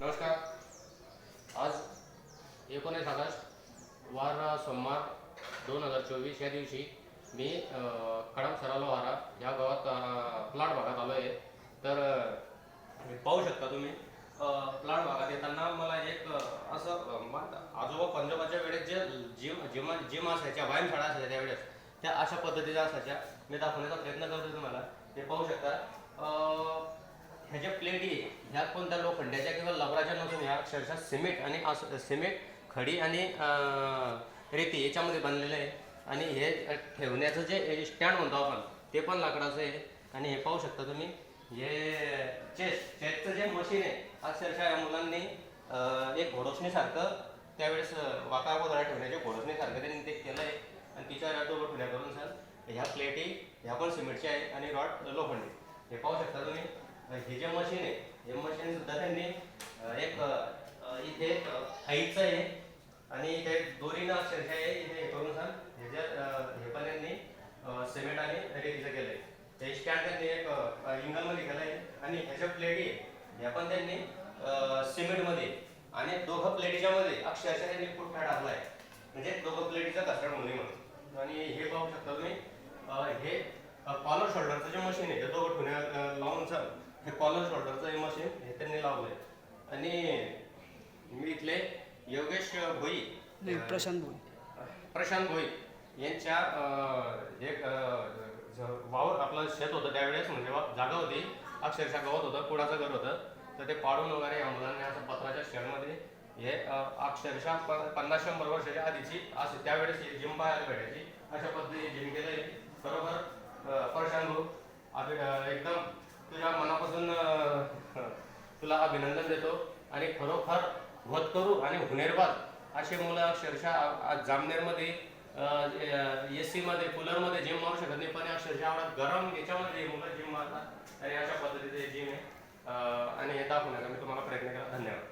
नमस्कार. आज एकोणीस ऑगस्ट वार सोमवार दोन हजार चोवीस या दिवशी मी अ, सरालो सरालोहारा ह्या गावात प्लाट भागात आलो आहे तर पाहू शकता तुम्ही प्लाट भागात येताना मला एक असं आजोबा पंजोबाच्या वेळेस जे जिम जिम जिम असायच्या व्यायामशाळा असायच्या त्यावेळेस त्या अशा पद्धतीच्या असायच्या. मी दाखवण्याचा प्रयत्न करतो तुम्हाला. ते पाहू शकता ह्या ज्या प्लेटी ह्या कोणत्या लोखंड्याच्या किंवा अक्षरशः सिमेंट आणि अस- सिमेंट खडी आणि रेती याच्यामध्ये बनलेलं आहे. आणि हे ठेवण्याचं जे स्टँड म्हणतो आपण ते पण लाकडाचं आहे. आणि हे पाहू शकता तुम्ही हे चेस चेसचं जे मशीन आहे अक्षरशः या मुलांनी एक घोडसणीसारखं त्यावेळेस वाका ठेवण्याच्या ठेवण्याचे घोडसणीसारखं त्यांनी ते केलं आहे. आणि तिच्या डोबं ठेवण्या करून सर ह्या प्लेटी ह्या पण सिमेंटच्या आहे आणि रॉड लोखंडी हे पाहू शकता तुम्ही हे जे मशीन आहे हे मशीन सुद्धा त्यांनी एक इथे हाईटचं आहे. आणि इथे दोरीनं अक्षरशः आहे. इथे हे करून सांग. ह्याच्या हे पण त्यांनी सिमेंट आणि रेतीचं केलं आहे ते स्टँड त्यांनी एक इंगलमध्ये केलं आहे आणि ह्याच्या प्लेटी आहे. ह्या पण त्यांनी सिमेंटमध्ये आणि दोघं प्लेटीच्या मध्ये अक्षरशः त्यांनी पुठ्ठा टाकला आहे म्हणजे दोघं प्लेटीचा कस्टर्ड होणे म्हणून. आणि हे पाहू शकता तुम्ही हे कॉलर शोल्डरचं जे मशीन आहे ते दोघं ठेवण्या लावून सर हे कॉलर शोल्डरचं हे मशीन हे त्यांनी लावलं आहे आणि मी इथले योगेश भोई नाही प्रशांत भोई. प्रशांत भोई यांच्या ज- वावर आपलं शेत होतं त्यावेळेस म्हणजे जागा होती. अक्षरशः गवत होतं कुडाचं घर होतं. तर ते पाडून वगैरे या मुलांनी असं पत्राच्या शेडमध्ये हे अक्षरशः पन्नास शंभर वर्षाच्या आधीची असे त्यावेळेस ही जिम पाहायला भेटायची. अशा पद्धतीने जिम केलंय. बरोबर? प्रशांत भाऊ एकदम तुझ्या मनापासून तुला अभिनंदन देतो. आणि खरोखर होतकरू आणि हुनेरबाद असे मुलं अक्षरशः आज जामनेरमध्ये एस सीमध्ये कूलरमध्ये जिम मारू शकत नाही. पण अक्षरशः एवढा गरम याच्यामध्ये मुलं जिम मारतात. आणि अशा पद्धतीचे जिम आहे. आणि हे दाखवण्याचा मी तुम्हाला प्रयत्न केला. धन्यवाद.